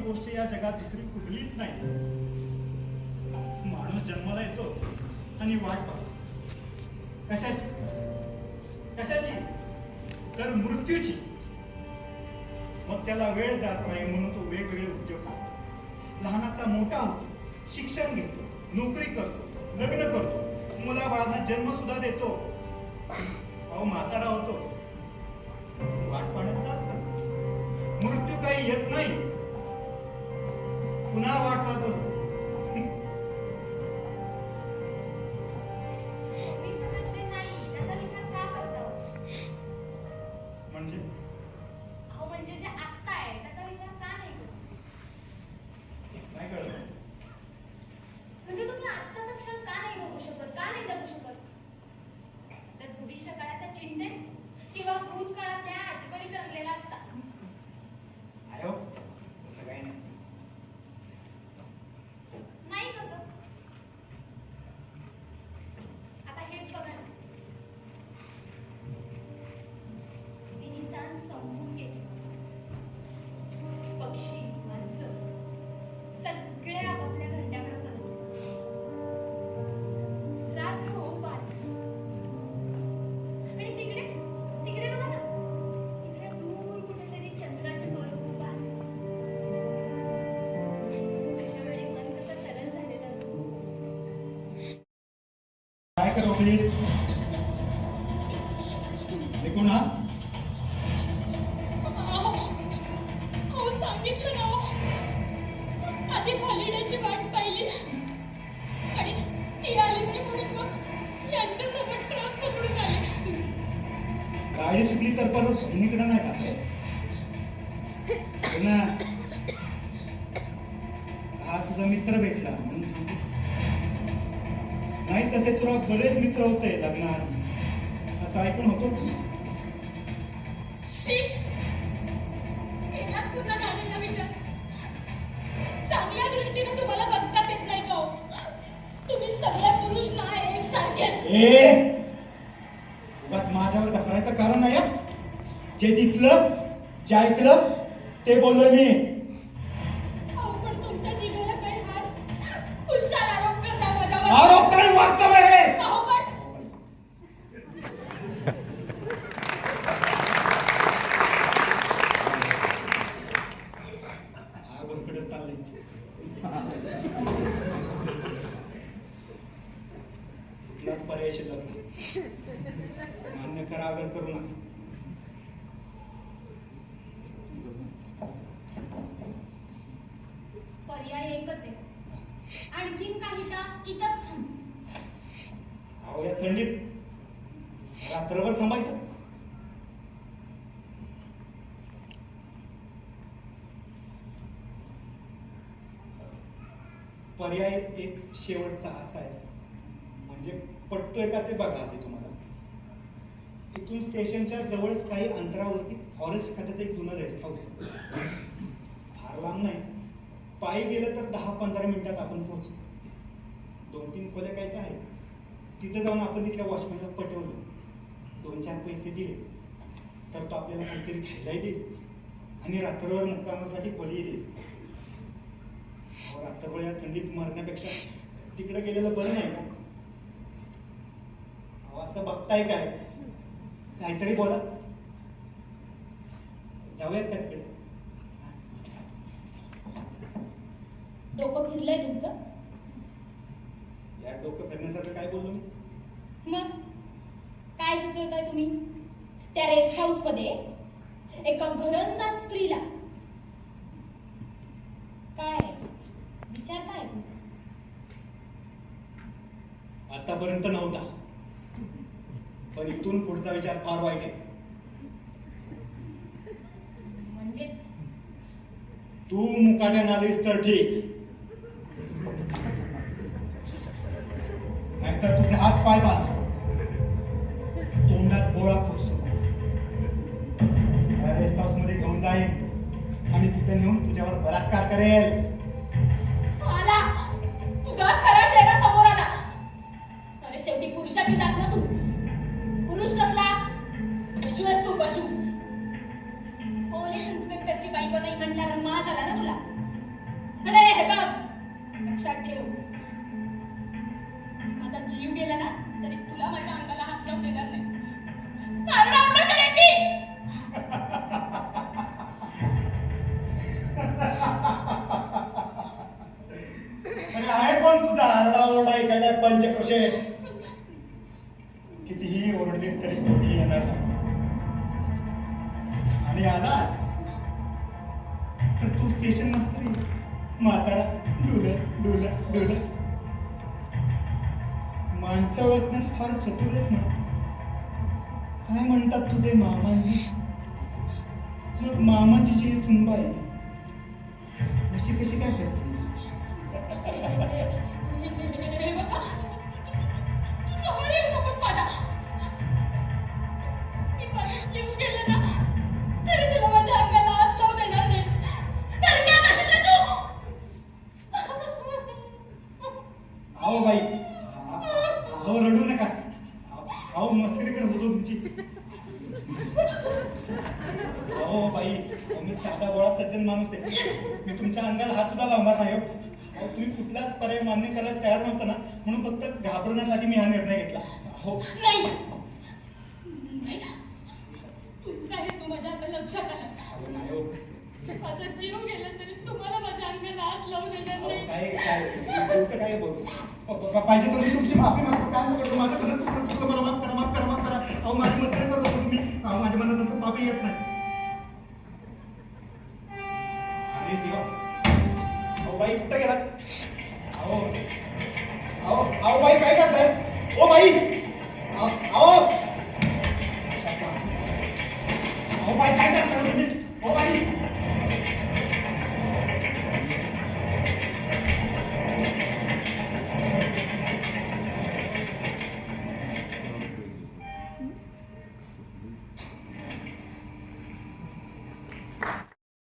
गोष्ट या जगात दुसरी कुठलीच नाही. माणूस जन्माला येतो आणि वाट पाहतो. कशाची? कशाची? तर मृत्यूची. मग त्याला वेळ जात नाही म्हणून तो वेगवेगळे उद्योग करतो. लहानाचा मोठा होतो शिक्षण घेतो नोकरी करतो लग्न करतो मुलाबाळांना जन्म सुद्धा देतो. अहो म्हातारा होतो. वाट पाहत चालत असतो. मृत्यू काही येत नाही. पुन्हा वाट पाहत असतो मी समजले नाही. त्याचा विचार का करता? म्हणजे? अहो म्हणजे जे आत्ता आहे त्याचा विचार का नाही करत? काय कळलं. म्हणजे तुम्ही आत्ताचा क्षण का नाही बघू शकत? का नाही जगू शकत? तर भविष्य काळाच्या चिंतेत किंवा भूतकाळातल्या आठवणी करलेल्या असतात आहे हो. तसं काही नाही. काय करू प्लीज निघू ना. अहो अहो, सांगितलं ना. अहो. आधी हॉलिडेची वाट पाहिली. आणि ती आली नाही म्हणून मग यांच्यासोबत ट्रक पकडून आले. गाडी चुकली तर परत बहिणीकडे नाही जात ना. हा तुझा मित्र भेटला म्हणून. नाही तसे तुला बरेच मित्र होते लग्नात असं ऐकून होतो चांगल्या दृष्टीने तुम्हाला बघताच येत नाही का हो? तुम्ही सगळे पुरुष नाही उगाच माझ्यावर घसरायचं कारण नाही. जे दिसलं जे ऐकलं ते बोललोय मी. Córtame पर्याय एक शेवटचा असा आहे. म्हणजे पटतोय का ते बघा आधी तुम्हाला. इथून स्टेशनच्या जवळच काही अंतरावरती फॉरेस्ट खात्याचं एक जुनं रेस्ट हाऊस आहे. फार लांब नाही. पायी गेलं तर दहा पंधरा मिनिटात आपण पोहोचू. दोन तीन खोल्या काय तर आहेत. तिथे जाऊन आपण तिथल्या वॉचमॅनला पटवलं. दोन चार पैसे दिले. तर तो आपल्याला काहीतरी खायलाही देईल. आणि रात्रभर मुक्कामासाठी खोली देईल. रात्रभर या थंडीत मरण्यापेक्षा तिकडे गेलेलं बरं नाही. का असं बघताय काय? काहीतरी बोला. जाऊयात का तिकडे? डोकं फिरलंय तुमचं? या डोकं फिरण्यासारखं काय बोललो मी? मग काय सुचवताय तुम्ही? त्या रेस्ट हाऊसमध्ये एका घरंदाज स्त्रीला काय विचार काय तुमचा? आतापर्यंत नव्हता. पण इथून पुढचा विचार फार वाईट आहे. म्हणजे? तू मुकाट्यानं आलीस तर ठीक. नाहीतर तुझे हात पाय बांध. तोंडात गोळा खुपसू रेस्ट हाऊसमध्ये घेऊन जाईन. आणि तिथे नेऊन तुझ्यावर बलात्कार करेल. शेवटी जात ना तू? पुरुष कसला? पशु आहेस तू पशु. पोलीस इन्स्पेक्टरची बायको नाही म्हटल्यावर माज आला ना तुला? कडे हे बघ. लक्षात ठेव. माझा जीव गेला ना तरी तुला माझ्या अंगाला हात लावून देणार नाही. अरे आहे कोण तुझा आरडा ओरडा ऐकायला? पंचक्रोशेत. आणि आलाच. तर तू स्टेशन मास्तर म्हातारा डुल डुल डुल माणसं ओळखण्यात फार चतुरच ना काय म्हणतात तुझे मामांजी? मग मामाची जी सुनबाई अशी कशी काय फसली नका. अहो मस्करी करत होतो तुमची. अहो बाई मी साधा गोळा सज्जन माणूस आहे. मी तुमच्या अंगाला हात सुद्धा लावणार नाही हो. अहो तुम्ही कुठलाच पर्याय मान्य करायला तयार नव्हता ना म्हणून फक्त घाबरण्यासाठी मी हा निर्णय घेतला. हो नाही. नाही. तुमचा हेतू माझ्या आता लक्षात आला. हो. माझा जीव गेला तरी तुम्हाला माझ्या अंगाला हात लावू देणार नाही. काय काय तुमचं काय बोल प- प- पाहिजे तर मी तुमची माफी मागतो काय करतो माझं खरंच खरंच चुकलं मला माफ करा माफ करा माफ करा. अहो माझी मस्करी करत होतो तुम्ही. अहो माझ्या मनात असं पापी येत नाही. अरे देवा. अहो बाई कुठं गेला? अहो. अहो अहो बाई काय करताय? O by! अहो अहो! अहो बाई काय करताय तुम्ही?